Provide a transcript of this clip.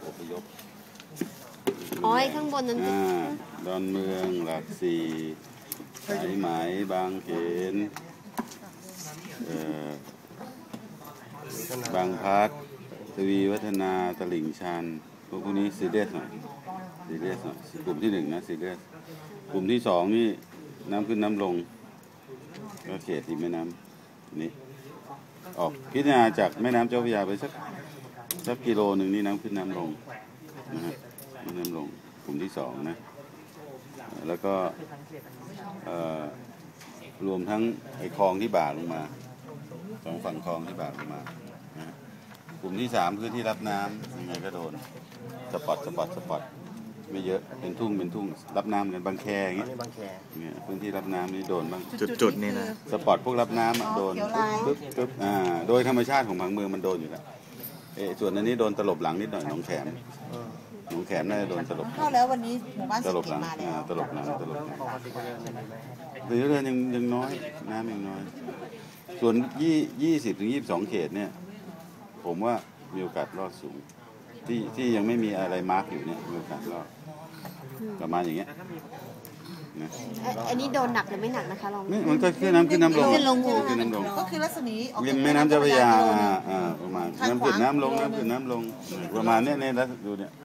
เป็นอพยพอ๋อไอ้ข้างบนนั้นอ่าดอนเมืองหลักสี่สายไหมบางเขนเอ่อบางพัดทวีวัฒนาตลิ่งชันพวกพวกนี้ซีเรียสหน่อยซีเรียสหน่อยกลุ่มที่หนึ่งนะซีเรียสกลุ่มที่สองนี่น้ำขึ้นน้ำลง ก็เขตที่แม่น้ำนี่ออกพิจารณาจากแม่น้ำเจ้าพระยาไปสัก สักกิโลหนึ่งนี่น้ำขึ้นน้ำลงนะฮะขึ้นน้ำลงกลุ่มที่สองนะแล้วก็เอ่อรวมทั้งไอ้คลองที่บ่าลงมาสองฝั่งคลองที่บ่าลงมานะฮะกลุ่มที่สามคือที่รับน้ำยังไงก็โดนสปอตสปอตสปอตไม่เยอะเป็นทุ่งเป็นทุ่ง รับน้ำกันบางแคอย่างเงี้ยนี่บางแคเนี่ยพื้นที่รับน้ำนี่โดนบ้างจุดๆนี่นะสปอร์ตพวกรับน้ำอะโดนปึ๊บปึ๊บอ่าโดยธรรมชาติของผังเมืองมันโดนอยู่แล้ว เออส่วนอันนี้โดนตลบหลังนิดหน่อยหนองแขมหนองแขมน่าจะโดนตลบเข้าแล้ววันนี้หมู่บ้านตเศรษลฐบกิหจลังมาแล้อ่าวตลบหลังตลบหลังหรือเรือนยังยังน้อยน้ำยังน้อย ส่วนยี่ยี่สิบถึงยี่สิบสองเขตเนี่ย ผมว่ามีโอกาสรอดสูง ที่ที่ยังไม่มีอะไรมาร์กอยู่เนี่ยมีโอกาสรอดประมาณอย่างเงี้ยนะเอ่ออันนี้โดนหนักหรือไม่หนักนะคะลองนี่มันก็ขึ้นน้ำขึ้นน้ำลงขึ้นลงขึ้นน้ำลงก็คือรัศมีออกริจามกแม่น้ำเจ้าพระยากิโลหนึ่งอ่าอ่าประมาณน้ำขึ้นน้ำลงน้ำขึ้นน้ำลงประมาณเนี้ยเนี่ยแล้วดูเนี่ย